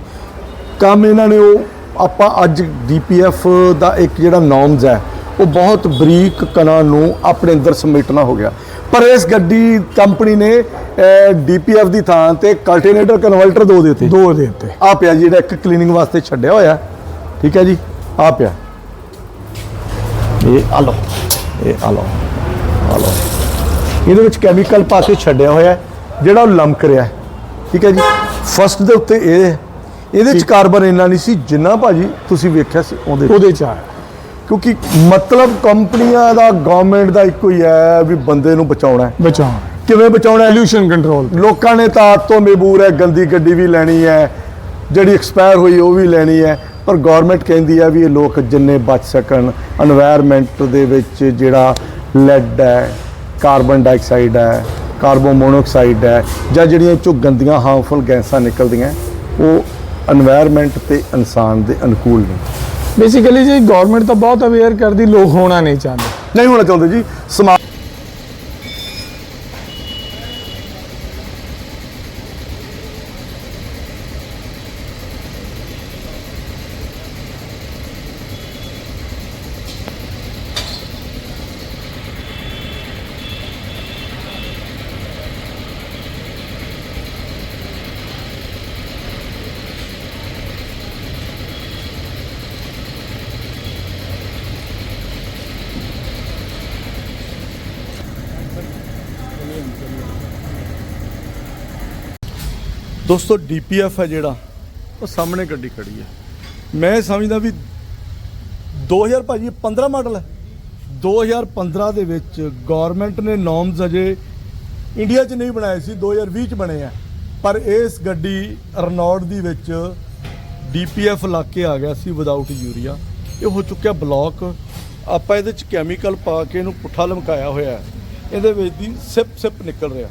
S3: ਕੰਮ ਇਹਨਾਂ ਨੇ ਉਹ ਆਪਾਂ ਅੱਜ ਡੀਪੀਐਫ ਦਾ ਇੱਕ ਜਿਹੜਾ ਨੋਰਮਸ ਹੈ ਉਹ ਬਹੁਤ ਬਰੀਕ ਕਣਾਂ ਨੂੰ ਆਪਣੇ ਅੰਦਰ ਸਮੇਟਣਾ ਹੋ ਗਿਆ। ਪਰ ਇਸ ਗੱਡੀ ਕੰਪਨੀ ਨੇ ਡੀਪੀਐਫ ਦੀ ਥਾਂ ਤੇ ਕਲਟੀਨੇਟਰ ਕਨਵਰਟਰ ਦੋ ਦੇ ਦਿੱਤੇ।
S2: ਦੋ ਦੇ ਉੱਤੇ
S3: ਆ ਪਿਆ ਜੀ ਜਿਹੜਾ ਇੱਕ ਕਲੀਨਿੰਗ ਵਾਸਤੇ ਛੱਡਿਆ ਹੋਇਆ। ਠੀਕ ਹੈ ਜੀ ਆ ਪਿਆ। ਇਹ ਆ ਲਓ। ਇਹ ਆ ਲਓ ਆ ਲਓ। ਇਹਦੇ ਵਿੱਚ ਕੈਮੀਕਲ ਪਾ ਕੇ ਛੱਡਿਆ ਹੋਇਆ ਹੈ, ਜਿਹੜਾ ਉਹ ਲਮਕ ਰਿਹਾ। ਠੀਕ ਹੈ ਜੀ? ਫਸਟ ਦੇ ਉੱਤੇ ਇਹ। ਇਹਦੇ ਵਿੱਚ ਕਾਰਬਨ ਇੰਨਾ ਨਹੀਂ ਸੀ ਜਿੰਨਾ ਭਾਜੀ ਤੁਸੀਂ ਵੇਖਿਆ ਸੀ ਉਹਦੇ
S2: ਉਹਦੇ ਚ ਆ।
S3: ਕਿਉਂਕਿ ਮਤਲਬ ਕੰਪਨੀਆਂ ਦਾ ਗਵਰਨਮੈਂਟ ਦਾ ਇੱਕੋ ਹੀ ਹੈ ਵੀ ਬੰਦੇ ਨੂੰ ਬਚਾਉਣਾ ਹੈ।
S2: ਬਚਾਉਣ
S3: ਕਿਵੇਂ ਬਚਾਉਣਾ
S2: ਪੋਲੂਸ਼ਨ ਕੰਟਰੋਲ
S3: ਲੋਕਾਂ ਨੇ ਤਾਂ ਆਦ ਤੋਂ ਮਜਬੂਰ ਹੈ ਗੰਦੀ ਗੱਡੀ ਵੀ ਲੈਣੀ ਹੈ। ਜਿਹੜੀ ਐਕਸਪਾਇਰ ਹੋਈ ਉਹ ਵੀ ਲੈਣੀ ਹੈ। ਪਰ ਗਵਰਨਮੈਂਟ ਕਹਿੰਦੀ ਆ ਵੀ ਇਹ ਲੋਕ ਜਿੰਨੇ ਬਚ ਸਕਣ এনवायरमेंट ਦੇ ਵਿੱਚ ਜਿਹੜਾ ਲੈਡ ਹੈ ਕਾਰਬਨ ਡਾਈਆਕਸਾਈਡ ਹੈ ਕਾਰਬਨ ਮੋਨੋਆਕਸਾਈਡ ਹੈ ਜਾਂ ਜਿਹੜੀਆਂ ਚੋਂ ਗੰਦੀਆਂ ਹਾਰਮਫੁਲ ਗੈਸਾਂ ਨਿਕਲਦੀਆਂ ਉਹ এনवायरमेंट ਤੇ ਇਨਸਾਨ ਦੇ ਅਨੁਕੂਲ ਨਹੀਂ
S2: ਬੇਸਿਕਲੀ ਜੀ ਗਵਰਨਮੈਂਟ ਤਾਂ ਬਹੁਤ ਅਵੇਅਰ ਕਰਦੀ ਲੋਕ ਹੋਣਾ ਨਹੀਂ ਚਾਹੁੰਦੇ।
S3: ਨਹੀਂ ਹੋਣਾ ਚਾਹੁੰਦੇ ਜੀ। ਸਮਾਜ ਦੋਸਤੋ ਡੀਪੀਐਫ ਹੈ ਜਿਹੜਾ, ਉਹ ਸਾਹਮਣੇ ਗੱਡੀ ਖੜੀ ਹੈ। ਮੈਂ ਸਮਝਦਾ ਵੀ 2000 ਭਾਜੀ 15 ਮਾਡਲ ਹੈ। 2015 ਦੇ ਵਿੱਚ ਗਵਰਨਮੈਂਟ ਨੇ ਨੋਰਮਸ ਅਜੇ ਇੰਡੀਆ 'ਚ ਨਹੀਂ ਬਣਾਏ ਸੀ 2020 'ਚ ਬਣੇ ਆ। ਪਰ ਇਸ ਗੱਡੀ ਰਨੌਡ ਦੀ ਵਿੱਚ ਡੀਪੀਐਫ ਲਾ ਕੇ ਆ ਗਿਆ ਸੀ ਵਿਦਆਊਟ ਯੂਰੀਆ। ਇਹ ਹੋ ਚੁੱਕਿਆ ਬਲੌਕ ਆਪਾਂ ਇਹਦੇ 'ਚ ਕੈਮੀਕਲ ਪਾ ਕੇ ਇਹਨੂੰ ਪੁੱਠਾ ਲਮਕਾਇਆ ਹੋਇਆ ਹੈ। ਇਹਦੇ ਵਿੱਚ ਦੀ ਸਿਪ ਸਿਪ ਨਿਕਲ ਰਿਹਾ।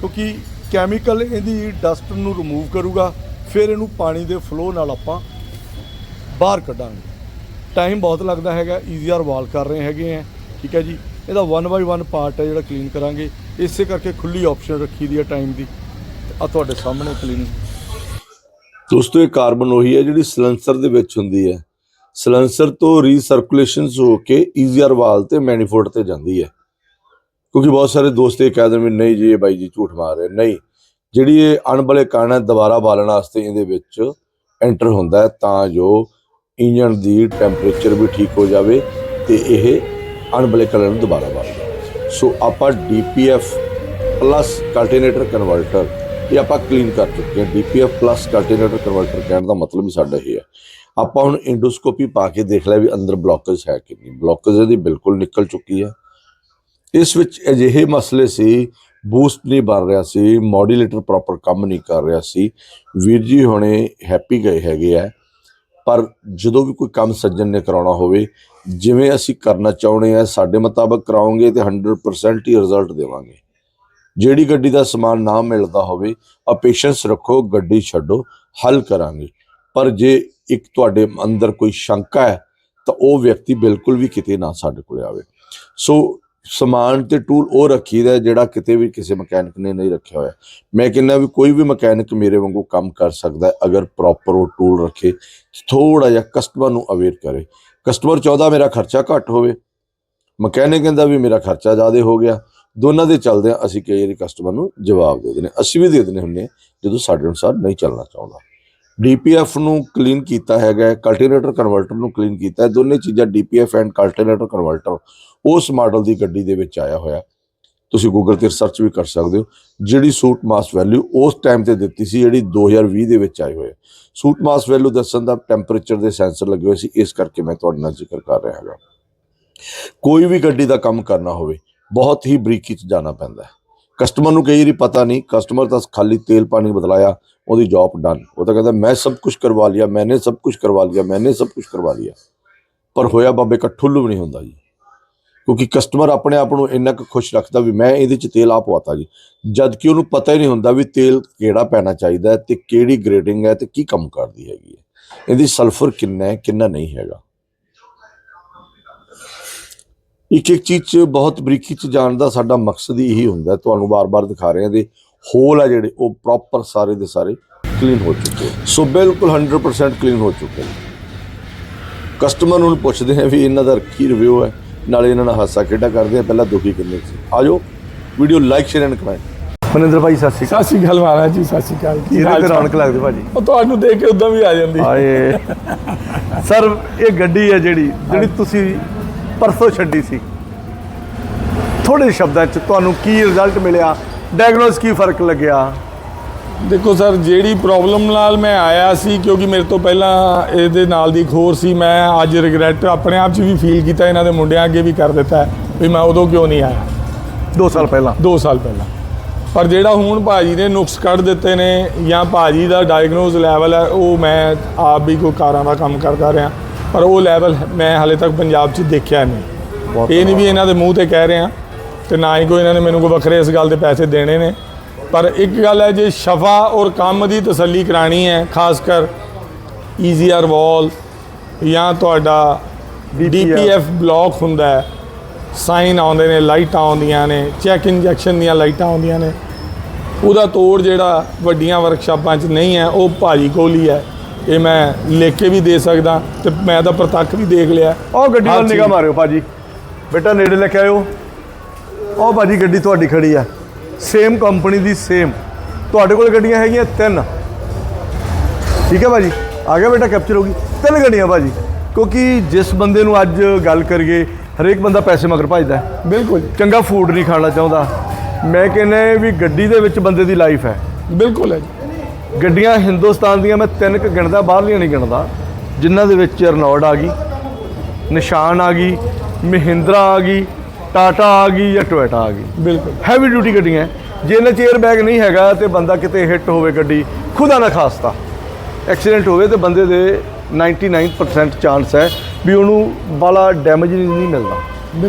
S3: ਕਿਉਂਕਿ ਕੈਮੀਕਲ ਇਹਦੀ ਡਸਟ ਨੂੰ ਰਿਮੂਵ ਕਰੂਗਾ, ਫਿਰ ਇਹਨੂੰ ਪਾਣੀ ਦੇ ਫਲੋ ਨਾਲ ਆਪਾਂ ਬਾਹਰ ਕੱਢਾਂਗੇ। ਟਾਈਮ ਬਹੁਤ ਲੱਗਦਾ ਹੈਗਾ ਈਜ਼ੀਆਰ ਵਾਲ ਕਰ ਰਹੇ ਹੈਗੇ ਆ, ਠੀਕ ਹੈ ਜੀ? ਇਹਦਾ 1 ਬਾਈ 1 ਪਾਰਟ ਹੈ ਜਿਹੜਾ ਕਲੀਨ ਕਰਾਂਗੇ। ਇਸੇ ਕਰਕੇ ਖੁੱਲੀ ਆਪਸ਼ਨ ਰੱਖੀ ਦੀ ਹੈ ਟਾਈਮ ਦੀ। ਆ ਤੁਹਾਡੇ ਸਾਹਮਣੇ ਕਲੀਨਿੰਗ
S1: ਦੋਸਤੋ, ਇਹ ਕਾਰਬਨ ਉਹੀ ਹੈ ਜਿਹੜੀ ਸਲੈਂਸਰ ਦੇ ਵਿੱਚ ਹੁੰਦੀ ਹੈ। ਸਲੈਂਸਰ ਤੋਂ ਰੀਸਰਕੂਲੇਸ਼ਨਸ ਹੋ ਕੇ ਈਜ਼ੀਆਰ ਵਾਲ ਤੇ ਮੈਨੀਫੋਲਡ ਤੇ ਜਾਂਦੀ ਹੈ। ਕਿਉਂਕਿ ਬਹੁਤ ਸਾਰੇ ਦੋਸਤ ਇਹ ਕਹਿ ਦਿੰਦੇ ਵੀ ਨਹੀਂ ਜੀ, ਇਹ ਬਾਈ ਜੀ ਝੂਠ ਮਾਰ ਰਹੇ। ਨਹੀਂ, ਜਿਹੜੀ ਇਹ ਅਣਬਲੇ ਕਾਣ ਹੈ, ਦੁਬਾਰਾ ਬਾਲਣ ਵਾਸਤੇ ਇਹਦੇ ਵਿੱਚ ਐਂਟਰ ਹੁੰਦਾ ਤਾਂ ਜੋ ਇੰਜਨ ਦੀ ਟੈਂਪਰੇਚਰ ਵੀ ਠੀਕ ਹੋ ਜਾਵੇ ਤੇ ਇਹ ਅਣਬਲੇ ਕਲਰ ਨੂੰ ਦੁਬਾਰਾ ਬਾਲ ਸੋ ਆਪਾਂ ਡੀਪੀਐਫ ਪਲੱਸ ਕਲਟੀਨੇਟਰ ਕਨਵਰਟਰ ਇਹ ਆਪਾਂ ਕਲੀਨ ਕਰ ਚੁੱਕੇ ਹਾਂ। ਡੀਪੀਐਫ ਪਲੱਸ ਕਲਟੀਨੇਟਰ ਕਨਵਰਟਰ ਕਹਿਣ ਦਾ ਮਤਲਬ ਹੀ ਸਾਡਾ ਇਹ ਹੈ। ਆਪਾਂ ਹੁਣ ਇੰਡੋਸਕੋਪੀ ਪਾ ਕੇ ਦੇਖ ਲਿਆ ਵੀ ਅੰਦਰ ਬਲੌਕੇਜ ਹੈ ਕਿ ਨਹੀਂ। ਬਲੌਕੇਜ ਇਹਦੀ ਬਿਲਕੁਲ ਨਿਕਲ ਚੁੱਕੀ ਹੈ। ਇਸ ਵਿੱਚ ਅਜਿਹੇ ਮਸਲੇ ਸੀ, ਬੂਸਟ ਨਹੀਂ ਬਣ ਰਿਹਾ ਸੀ ਮੋਡੂਲੇਟਰ ਪ੍ਰੋਪਰ ਕੰਮ ਨਹੀਂ ਕਰ ਰਿਹਾ ਸੀ। ਵੀਰ ਜੀ ਹੁਣੇ ਹੈਪੀ ਗਏ ਹੈਗੇ ਆ, ਪਰ ਜਦੋਂ ਵੀ ਕੋਈ ਕੰਮ ਸੱਜਣ ਨੇ ਕਰਾਉਣਾ ਹੋਵੇ, ਜਿਵੇਂ ਅਸੀਂ ਕਰਨਾ ਚਾਹੁੰਦੇ ਆ, ਸਾਡੇ ਮੁਤਾਬਕ ਕਰਾਉਂਗੇ ਤੇ 100% ਹੀ ਰਿਜ਼ਲਟ ਦੇਵਾਂਗੇ। ਜਿਹੜੀ ਗੱਡੀ ਦਾ ਸਮਾਨ ਨਾ ਮਿਲਦਾ ਹੋਵੇ ਆ ਪੇਸ਼ੈਂਸ ਰੱਖੋ, ਗੱਡੀ ਛੱਡੋ, ਹੱਲ ਕਰਾਂਗੇ। ਪਰ ਜੇ ਇੱਕ ਤੁਹਾਡੇ ਅੰਦਰ ਕੋਈ ਸ਼ੰਕਾ ਹੈ, ਤਾਂ ਉਹ ਵਿਅਕਤੀ ਬਿਲਕੁਲ ਵੀ ਕਿਤੇ ਨਾ ਸਾਡੇ ਕੋਲ ਆਵੇ। ਸੋ ਸਮਾਨ ਤੇ ਟੂਲ ਉਹ ਰੱਖੀਦਾ ਹੈ ਜਿਹੜਾ ਕਿਤੇ ਵੀ ਕਿਸੇ ਮਕੈਨਿਕ ਨੇ ਨਹੀਂ ਰੱਖਿਆ ਹੋਇਆ। ਮੈਂ ਕਹਿੰਦਾ ਵੀ ਕੋਈ ਵੀ ਮਕੈਨਿਕ ਮੇਰੇ ਵਾਂਗੂ ਕੰਮ ਕਰ ਸਕਦਾ ਅਗਰ ਪ੍ਰੋਪਰ ਉਹ ਟੂਲ ਰੱਖੇ ਥੋੜਾ ਜਿਹਾ ਕਸਟਮਰ ਨੂੰ ਅਵੇਅਰ ਕਰੇ। ਕਸਟਮਰ ਚਾਹੁੰਦਾ ਮੇਰਾ ਖਰਚਾ ਘੱਟ ਹੋਵੇ। ਮਕੈਨਿਕ ਕਹਿੰਦਾ ਵੀ ਮੇਰਾ ਖਰਚਾ ਜ਼ਿਆਦਾ ਹੋ ਗਿਆ। ਦੋਨਾਂ ਦੇ ਚੱਲਦੇ ਅਸੀਂ ਕਈ ਵਾਰੀ ਕਸਟਮਰ ਨੂੰ ਜਵਾਬ ਦੇ ਦਿੰਦੇ ਹਾਂ। ਅਸੀਂ ਵੀ ਦੇ ਦਿੰਦੇ ਹੁੰਦੇ ਹਾਂ ਜਦੋਂ ਸਾਡੇ ਅਨੁਸਾਰ ਨਹੀਂ ਚੱਲਣਾ ਚਾਹੁੰਦਾ। ਡੀਪੀਐਫ ਨੂੰ ਕਲੀਨ ਕੀਤਾ ਹੈਗਾ ਕਲਟੀਨੇਟਰ ਕਨਵਰਟਰ ਨੂੰ ਕਲੀਨ ਕੀਤਾ ਹੈ। ਦੋਨੇ ਚੀਜ਼ਾਂ ਡੀਪੀਐਫ ਐਂਡ ਕਲਟੀਨੇਟਰ ਕਨਵਰਟਰ ਉਸ ਮਾਡਲ ਦੀ ਗੱਡੀ ਦੇ ਵਿੱਚ ਆਇਆ ਹੋਇਆ। ਤੁਸੀਂ ਗੂਗਲ ਤੇ ਰਿਸਰਚ ਵੀ ਕਰ ਸਕਦੇ ਹੋ। ਜਿਹੜੀ ਸੂਟ ਮਾਸ ਵੈਲਿਊ ਉਸ ਟਾਈਮ ਤੇ ਦਿੱਤੀ ਸੀ, ਜਿਹੜੀ 2020 ਦੇ ਵਿੱਚ ਆਈ ਹੋਈ ਸੂਟ ਮਾਸ ਵੈਲਿਊ ਦੱਸਣ ਦਾ ਟੈਂਪਰੇਚਰ ਦੇ ਸੈਂਸਰ ਲੱਗੇ ਹੋਏ ਸੀ, ਇਸ ਕਰਕੇ ਮੈਂ ਤੁਹਾਡੇ ਨਾਲ ਜ਼ਿਕਰ ਕਰ ਰਿਹਾ ਹਾਂ ਕੋਈ ਵੀ ਗੱਡੀ ਦਾ ਕੰਮ ਕਰਨਾ ਹੋਵੇ, ਬਹੁਤ ਹੀ ਬਰੀਕੀ ਚ ਜਾਣਾ ਪੈਂਦਾ ਹੈ। ਕਸਟਮਰ ਨੂੰ ਕਈ ਵਾਰੀ ਪਤਾ ਨਹੀਂ ਕਸਟਮਰ ਤਾਂ ਖਾਲੀ ਤੇਲ ਪਾਣੀ ਬਦਲਾਇਆ, ਉਹਦੀ ਜੌਬ ਡਨ ਉਹ ਤਾਂ ਕਹਿੰਦਾ, ਮੈਂ ਸਭ ਕੁਝ ਕਰਵਾ ਲਿਆ, ਮੈਨੇ ਸਭ ਕੁਝ ਕਰਵਾ ਲਿਆ, ਮੈਨੇ ਸਭ ਕੁਝ ਕਰਵਾ ਲਿਆ। ਪਰ ਹੋਇਆ ਬਾਬੇ ਕਾ ਠੁੱਲੂ ਵੀ ਨਹੀਂ ਹੁੰਦਾ ਜੀ। ਕਿਉਂਕਿ ਕਸਟਮਰ ਆਪਣੇ ਆਪ ਨੂੰ ਇੰਨਾ ਕੁ ਖੁਸ਼ ਰੱਖਦਾ ਵੀ ਮੈਂ ਇਹਦੇ ਚ ਤੇਲ ਆ ਪਵਾਤਾ ਜੀ। ਜਦ ਕਿ ਉਹਨੂੰ ਪਤਾ ਹੀ ਨਹੀਂ ਹੁੰਦਾ ਵੀ ਤੇਲ ਕਿਹੜਾ ਪੈਣਾ ਚਾਹੀਦਾ ਹੈ ਤੇ ਕਿਹੜੀ ਗ੍ਰੇਡਿੰਗ ਹੈ ਤੇ ਕੀ ਕੰਮ ਕਰਦੀ ਹੈਗੀ ਹੈ। ਇਹਦੀ ਸਲਫਰ ਕਿੰਨਾ ਹੈ, ਕਿੰਨਾ ਨਹੀਂ ਹੈਗਾ। ਇੱਕ ਇੱਕ ਚੀਜ਼ 'ਚ ਬਹੁਤ ਬਰੀਕੀ 'ਚ ਜਾਣ ਦਾ ਸਾਡਾ ਮਕਸਦ ਇਹੀ ਹੁੰਦਾ ਤੁਹਾਨੂੰ ਬਾਰ-ਬਾਰ ਦਿਖਾ ਰਹੇ ਹਾਂ ਦੇ ਹੋਲ ਆ ਜਿਹੜੇ, ਉਹ ਪ੍ਰੋਪਰ ਸਾਰੇ ਦੇ ਸਾਰੇ ਕਲੀਨ ਹੋ ਚੁੱਕੇ ਸੋ ਬਿਲਕੁਲ 100% ਕਲੀਨ ਹੋ ਚੁੱਕੇ ਕਸਟਮਰ ਨੂੰ ਪੁੱਛਦੇ ਆ ਵੀ ਇਹਨਾਂ ਦਾ ਕੀ ਰਿਵਿਊ ਹੈ। ਨਾਲੇ ਇਹਨਾਂ ਨਾਲ ਹਾਸਾ ਖੇਡਾ ਕਰਦੇ ਆ ਪਹਿਲਾਂ ਦੁਖੀ ਕਿੰਨੇ ਸੀ। ਆਜੋ video like share and comment
S3: Maninder ਭਾਈ ਸਤਿ ਸ਼੍ਰੀ ਅਕਾਲ।
S2: ਸਤਿ ਸ਼੍ਰੀ ਅਕਾਲ ਮਹਾਰਾਜ ਜੀ ਸਤਿ ਸ਼੍ਰੀ ਅਕਾਲ। ਕੀ
S3: ਇਹਦੇ
S2: ਹਾਲ ਚਾਲ?
S3: ਰੌਣਕ ਲੱਗਦੀ ਭਾਜੀ?
S2: ਉਹ ਤੁਹਾਨੂੰ ਦੇਖ ਕੇ ਉਦਾਂ ਵੀ ਆ ਜਾਂਦੀ।
S3: ਆਏ ਸਰ ਇਹ ਗੱਡੀ ਹੈ ਜਿਹੜੀ ਜਿਹੜੀ ਤੁਸੀਂ ਪਰਸੋਂ ਛੱਡੀ ਸੀ। ਥੋੜੇ ਸ਼ਬਦਾਂ ਚ ਤੁਹਾਨੂੰ ਕੀ ਰਿਜ਼ਲਟ ਮਿਲਿਆ? ਡਾਇਗਨੋਸ ਕੀ ਫ਼ਰਕ ਲੱਗਿਆ?
S2: ਦੇਖੋ ਸਰ ਜਿਹੜੀ ਪ੍ਰੋਬਲਮ ਨਾਲ ਮੈਂ ਆਇਆ ਸੀ ਕਿਉਂਕਿ ਮੇਰੇ ਤੋਂ ਪਹਿਲਾਂ ਇਹਦੇ ਨਾਲ ਦੀ ਖੋਰ ਸੀ ਮੈਂ ਅੱਜ ਰਿਗਰੈਟ ਆਪਣੇ ਆਪ 'ਚ ਵੀ ਫੀਲ ਕੀਤਾ ਇਹਨਾਂ ਦੇ ਮੁੰਡਿਆਂ ਅੱਗੇ ਵੀ ਕਰ ਦਿੱਤਾ ਵੀ ਮੈਂ ਉਦੋਂ ਕਿਉਂ ਨਹੀਂ ਆਇਆ।
S3: 2 ਸਾਲ ਪਹਿਲਾਂ।
S2: 2 ਸਾਲ ਪਹਿਲਾਂ। ਪਰ ਜਿਹੜਾ ਹੁਣ ਭਾਜੀ ਨੇ ਨੁਕਸ ਕੱਢ ਦਿੱਤੇ ਨੇ ਜਾਂ ਭਾਜੀ ਦਾ ਡਾਇਗਨੋਸ ਲੈਵਲ ਹੈ ਉਹ ਮੈਂ ਆਪ ਵੀ ਕੋਈ ਕਾਰਾਂ ਦਾ ਕੰਮ ਕਰਦਾ ਰਿਹਾ ਪਰ ਉਹ ਲੈਵਲ ਮੈਂ ਹਾਲੇ ਤੱਕ ਪੰਜਾਬ 'ਚ ਦੇਖਿਆ ਨਹੀਂ। ਇਹ ਨਹੀਂ ਵੀ ਇਹਨਾਂ ਦੇ ਮੂੰਹ ਤੇ ਕਹਿ ਰਹੇ ਆ ਤੇ ਨਾ ਹੀ ਕੋਈ ਇਹਨਾਂ ਨੇ ਮੈਨੂੰ ਕੋਈ ਵੱਖਰੇ ਇਸ ਗੱਲ ਦੇ ਪੈਸੇ ਦੇਣੇ ਨੇ। ਪਰ ਇੱਕ ਗੱਲ ਹੈ ਜੇ ਸ਼ਫਾ ਔਰ ਕੰਮ ਦੀ ਤਸੱਲੀ ਕਰਾਣੀ ਹੈ ਖਾਸ ਕਰ ਈਜ਼ੀਆਰ ਵਾਲ ਜਾਂ ਤੁਹਾਡਾ ਡੀਪੀਐਫ ਬਲੌਕ ਹੁੰਦਾ ਹੈ ਸਾਈਨ ਆਉਂਦੇ ਨੇ ਲਾਈਟਾਂ ਆਉਂਦੀਆਂ ਨੇ ਚੈੱਕ ਇੰਜੈਕਸ਼ਨ ਦੀਆਂ ਲਾਈਟਾਂ ਆਉਂਦੀਆਂ ਨੇ ਉਹਦਾ ਤੋੜ ਜਿਹੜਾ ਵੱਡੀਆਂ ਵਰਕਸ਼ਾਪਾਂ 'ਚ ਨਹੀਂ ਹੈ ਉਹ ਭਾਜੀ ਕੋਲ ਹੀ ਹੈ। ਇਹ ਮੈਂ ਲਿਖ ਕੇ ਵੀ ਦੇ ਸਕਦਾ ਤੇ ਮੈਂ ਤਾਂ ਪ੍ਰਤੱਖ ਵੀ ਦੇਖ ਲਿਆ।
S3: ਉਹ ਗੱਡੀ ਵੱਲ। ਨਿਗਾਹ ਮਾਰਿਓ ਭਾਜੀ। ਬੇਟਾ ਨੇੜੇ ਲੈ ਕੇ ਆਇਓ। ਉਹ ਭਾਜੀ ਗੱਡੀ ਤੁਹਾਡੀ ਖੜੀ ਆ। ਸੇਮ ਕੰਪਨੀ ਦੀ ਸੇਮ ਤੁਹਾਡੇ ਕੋਲ ਗੱਡੀਆਂ ਹੈਗੀਆਂ ਤਿੰਨ। ਠੀਕ ਹੈ ਭਾਜੀ? ਆ ਗਿਆ ਬੇਟਾ ਕੈਪਚਰ ਹੋ ਗਈ। ਤਿੰਨ ਗੱਡੀਆਂ ਭਾਜੀ। ਕਿਉਂਕਿ ਜਿਸ ਬੰਦੇ ਨੂੰ ਅੱਜ ਗੱਲ ਕਰੀਏ ਹਰੇਕ ਬੰਦਾ ਪੈਸੇ ਮਗਰ ਭਜਦਾ ਹੈ।
S2: ਬਿਲਕੁਲ।
S3: ਚੰਗਾ ਫੂਡ ਨਹੀਂ ਖਾਣਾ ਚਾਹੁੰਦਾ। ਮੈਂ ਕਹਿੰਦਾ ਵੀ ਗੱਡੀ ਦੇ ਵਿੱਚ ਬੰਦੇ ਦੀ ਲਾਈਫ ਹੈ।
S2: ਬਿਲਕੁਲ ਹੈ ਜੀ।
S3: ਗੱਡੀਆਂ ਹਿੰਦੁਸਤਾਨ ਦੀਆਂ ਮੈਂ ਤਿੰਨ ਕੁ ਗਿਣਦਾ ਬਾਹਰਲੀਆਂ ਨਹੀਂ ਗਿਣਦਾ। ਜਿਨ੍ਹਾਂ ਦੇ ਵਿੱਚ ਰਨੌੜ ਆ ਗਈ ਨਿਸ਼ਾਨ ਆ ਗਈ ਮਹਿੰਦਰਾ ਆ ਗਈ ਟਾਟਾ ਆ ਗਈ ਜਾਂ ਟੋਇਟਾ ਆ ਗਈ?
S2: ਬਿਲਕੁਲ।
S3: ਹੈਵੀ ਡਿਊਟੀ ਗੱਡੀਆਂ ਜੇ ਇਹਨਾਂ 'ਚ 에ਅਰ ਬੈਗ ਨਹੀਂ ਹੈਗਾ ਤੇ ਬੰਦਾ ਕਿਤੇ ਹਿੱਟ ਹੋਵੇ ਗੱਡੀ ਖੁਦਾ ਨਾ ਖਾਸਤਾ। ਐਕਸੀਡੈਂਟ ਹੋਵੇ ਤੇ ਬੰਦੇ ਦੇ 99% ਚਾਂਸ ਹੈ ਵੀ ਉਹਨੂੰ ਬਾਲਾ ਡੈਮੇਜ ਨਹੀਂ ਮਿਲਦਾ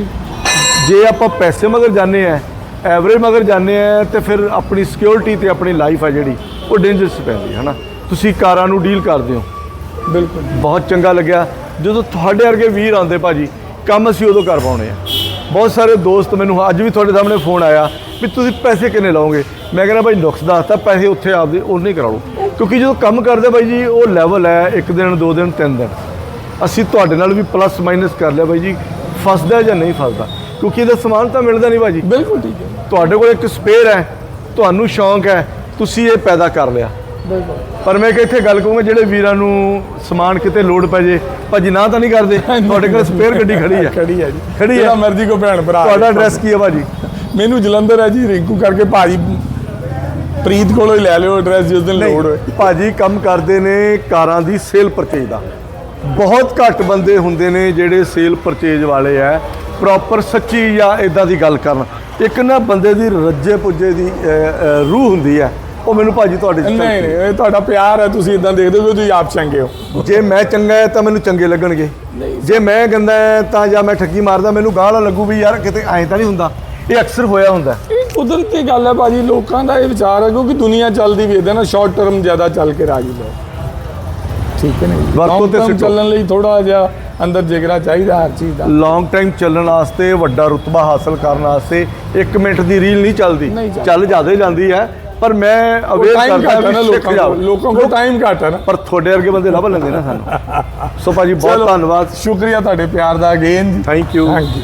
S3: ਜੇ ਆਪਾਂ ਪੈਸੇ ਮਗਰ ਜਾਂਦੇ ਆ ਐਵਰੇਜ ਮਗਰ ਜਾਂਦੇ ਆ ਤੇ ਫਿਰ ਆਪਣੀ ਸਿਕਿਉਰਿਟੀ ਤੇ ਆਪਣੀ ਲਾਈਫ ਆ ਜਿਹੜੀ ਉਹ ਡੇਂਜਰਸ ਪੈਂਦੀ ਹੈ ਹਨਾ? ਤੁਸੀਂ ਕਾਰਾਂ ਨੂੰ ਡੀਲ ਕਰਦੇ ਹੋ।
S2: ਬਿਲਕੁਲ।
S3: ਬਹੁਤ ਚੰਗਾ ਲੱਗਿਆ। ਜਦੋਂ ਤੁਹਾਡੇ ਵਰਗੇ ਵੀਰ ਆਉਂਦੇ ਭਾਜੀ ਕੰਮ ਅਸੀਂ ਉਦੋਂ ਕਰ ਪਾਉਣੇ ਆ ਬਹੁਤ ਸਾਰੇ ਦੋਸਤ ਮੈਨੂੰ ਅੱਜ ਵੀ ਤੁਹਾਡੇ ਸਾਹਮਣੇ ਫੋਨ ਆਇਆ ਵੀ ਤੁਸੀਂ ਪੈਸੇ ਕਿੰਨੇ ਲਾਓਗੇ? ਮੈਂ ਕਹਿੰਦਾ ਭਾਈ ਨੁਕਸ ਦੱਸਤਾ ਪੈਸੇ ਉੱਥੇ ਆਪਦੇ ਉਹਨੇ ਹੀ ਕਰਾ ਲਓ। ਕਿਉਂਕਿ ਜਦੋਂ ਕੰਮ ਕਰਦੇ ਭਾਈ ਜੀ ਉਹ ਲੈਵਲ ਹੈ ਇੱਕ ਦਿਨ ਦੋ ਦਿਨ ਤਿੰਨ ਦਿਨ। ਅਸੀਂ ਤੁਹਾਡੇ ਨਾਲ ਵੀ ਪਲੱਸ ਮਾਈਨਸ ਕਰ ਲਿਆ ਭਾਈ ਜੀ ਫਸਦਾ ਜਾਂ ਨਹੀਂ ਫਸਦਾ? ਕਿਉਂਕਿ ਇਹਦਾ ਸਮਾਨ ਤਾਂ ਮਿਲਦਾ ਨਹੀਂ ਭਾਜੀ
S2: ਬਿਲਕੁਲ ਠੀਕ ਹੈ।
S3: ਤੁਹਾਡੇ ਕੋਲ ਇੱਕ ਸਪੇਅਰ ਹੈ ਤੁਹਾਨੂੰ ਸ਼ੌਂਕ ਹੈ ਤੁਸੀਂ ਇਹ ਪੈਦਾ ਕਰ ਲਿਆ।
S2: ਬਿਲਕੁਲ।
S3: ਪਰ ਮੈਂ ਕਿ ਇੱਥੇ ਗੱਲ ਕਹੂੰਗਾ ਜਿਹੜੇ ਵੀਰਾਂ ਨੂੰ ਸਮਾਨ ਕਿਤੇ ਲੋਡ ਪੈ ਜੇ। ਭਾਜੀ ਨਾ ਤਾਂ ਨਹੀਂ ਕਰਦੇ। ਤੁਹਾਡੇ ਕੋਲ ਸਪੇਅਰ ਗੱਡੀ ਖੜੀ ਹੈ
S2: ਖੜੀ ਹੈ ਜੀ।
S3: ਖੜੀ ਹੈ।
S2: ਜਿਹੜਾ ਮਰਜ਼ੀ ਕੋ ਭੈਣ ਭਰਾ
S3: ਤੁਹਾਡਾ ਐਡਰੈਸ ਕੀ ਹੈ ਭਾਜੀ?
S2: ਮੈਨੂੰ ਜਲੰਧਰ ਹੈ ਜੀ ਰਿੰਕੂ ਕਰਕੇ ਭਾਜੀ ਪ੍ਰੀਤ ਕੋਲੋਂ ਹੀ ਲੈ ਲਿਓ ਐਡਰੈਸ ਜਿਸ ਦਿਨ ਲੋੜ ਹੋਏ।
S3: ਭਾਜੀ ਕੰਮ ਕਰਦੇ ਨੇ ਕਾਰਾਂ ਦੀ ਸੇਲ ਪਰਚੇਜ ਦਾ। ਬਹੁਤ ਘੱਟ ਬੰਦੇ ਹੁੰਦੇ ਨੇ ਜਿਹੜੇ ਸੇਲ ਪਰਚੇਜ ਵਾਲੇ ਆ। ਪ੍ਰੋਪਰ ਸੱਚੀ ਜਾਂ ਇਦਾਂ ਦੀ ਗੱਲ ਕਰਨ। ਇੱਕ ਨਾ ਬੰਦੇ ਦੀ ਰੱਜੇ ਪੁੱਜੇ ਦੀ ਰੂਹ ਹੁੰਦੀ ਹੈ ਉਹ ਮੈਨੂੰ ਭਾਜੀ ਤੁਹਾਡੇ
S2: ਨਹੀਂ ਨਹੀਂ ਇਹ ਤੁਹਾਡਾ ਪਿਆਰ ਹੈ ਤੁਸੀਂ ਇਦਾਂ ਦੇਖਦੇ ਹੋ ਕਿ ਤੁਸੀਂ ਆਪ ਚੰਗੇ ਹੋ।
S3: ਜੇ ਮੈਂ ਚੰਗਾ ਹੈ ਤਾਂ ਮੈਨੂੰ ਚੰਗੇ ਲੱਗਣਗੇ। ਜੇ ਮੈਂ ਗੰਦਾ ਹੈ ਤਾਂ ਜਾਂ ਮੈਂ ਠੱਗੀ ਮਾਰਦਾ ਮੈਨੂੰ ਨਾ ਲੱਗੂ ਵੀ ਯਾਰ ਕਿਤੇ ਐਂ ਤਾਂ ਨਹੀਂ ਹੁੰਦਾ। ਇਹ ਅਕਸਰ ਹੋਇਆ ਹੁੰਦਾ।
S2: ਇਹ ਕੁਦਰਤੀ ਗੱਲ ਹੈ ਭਾਜੀ ਲੋਕਾਂ ਦਾ ਇਹ ਵਿਚਾਰ ਹੈ ਕਿਉਂਕਿ ਦੁਨੀਆ ਚੱਲਦੀ ਵੀ ਇਹਦੇ ਨਾਲ ਸ਼ਾਰਟ ਟਰਮ ਜ਼ਿਆਦਾ ਚੱਲ ਕੇ ਰਾਜੀ ਲੋਕ। ਠੀਕ ਹੈ ਨਹੀਂ
S3: ਵਰਤੋਂ ਤੇ ਸਿੱਟੋ।
S2: ਚੱਲਣ ਲਈ ਥੋੜਾ ਜਿਹਾ ਅੰਦਰ ਜਿਗਰਾ ਚਾਹੀਦਾ ਹਰ ਚੀਜ਼ ਦਾ।
S3: ਲੌਂਗ ਟਾਈਮ ਚੱਲਣ ਵਾਸਤੇ ਵੱਡਾ ਰੁਤਬਾ ਹਾਸਲ ਕਰਨ ਵਾਸਤੇ 1 ਮਿੰਟ ਦੀ ਰੀਲ ਨਹੀਂ ਚੱਲਦੀ। ਚੱਲ ਜ਼ਿਆਦਾ ਜਾਂਦੀ ਹੈ। ਪਰ ਮੈਂ ਅਵੇਅਰ ਕਰਦਾ
S2: ਨਾ ਲੋਕਾਂ ਕੋਲ ਲੋਕਾਂ ਕੋਲ ਟਾਈਮ ਘੱਟ ਹੈ ਨਾ।
S3: ਪਰ ਤੁਹਾਡੇ ਵਰਗੇ ਬੰਦੇ ਲੱਭ ਲੈਂਦੇ ਨਾ ਸਾਨੂੰ। ਸੋ ਭਾਜੀ ਬਹੁਤ ਧੰਨਵਾਦ।
S2: ਸ਼ੁਕਰੀਆ ਤੁਹਾਡੇ ਪਿਆਰ ਦਾ again
S3: thank you
S2: thank you